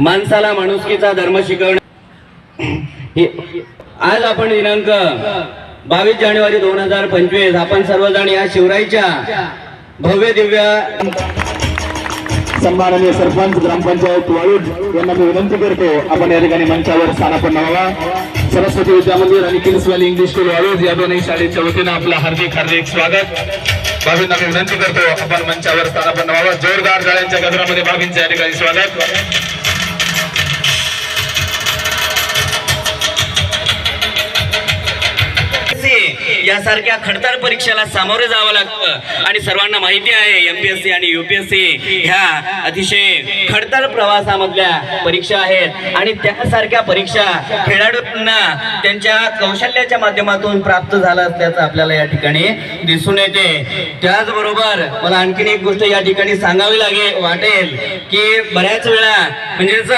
माणसाला माणुसकीचा धर्म शिकवणे. आज आपण दिनांक बावीस जानेवारी दोन हजार पंचवीस आपण सर्वजण या शिवराईच्या भव्य दिव्य सन्माननीय सरपंच ग्रामपंचायत वाळूज यांना मी विनंती करतो आपण या ठिकाणी मंचावर स्थानापन्न व्हावा सरस्वती विद्या मंदिर आणि Hills Valley English School Waluj या दोन्ही शाळेच्या वतीनं आपलं हार्दिक हार्दिक स्वागत. बाबींना मी विनंती करतो आपण मंचावर स्थानापन्न व्हावं जोरदार जाळ्यांच्या गजरामध्ये बाबींचं या ठिकाणी स्वागत. यासारख्या खडतर परीक्षेला सामोरे जावं लागतं. आणि सर्वांना माहिती आहे यम पी एस सी आणि युपीएससी ह्या अतिशय खडतर प्रवासामधल्या परीक्षा आहेत. आणि त्यासारख्या परीक्षा खेळाडूंना त्यांच्या कौशल्याच्या माध्यमातून प्राप्त झालं असल्याचं आपल्याला या ठिकाणी दिसून येते. त्याचबरोबर मला आणखीन एक गोष्ट या ठिकाणी सांगावी लागेल वाटेल की बऱ्याच वेळा म्हणजेच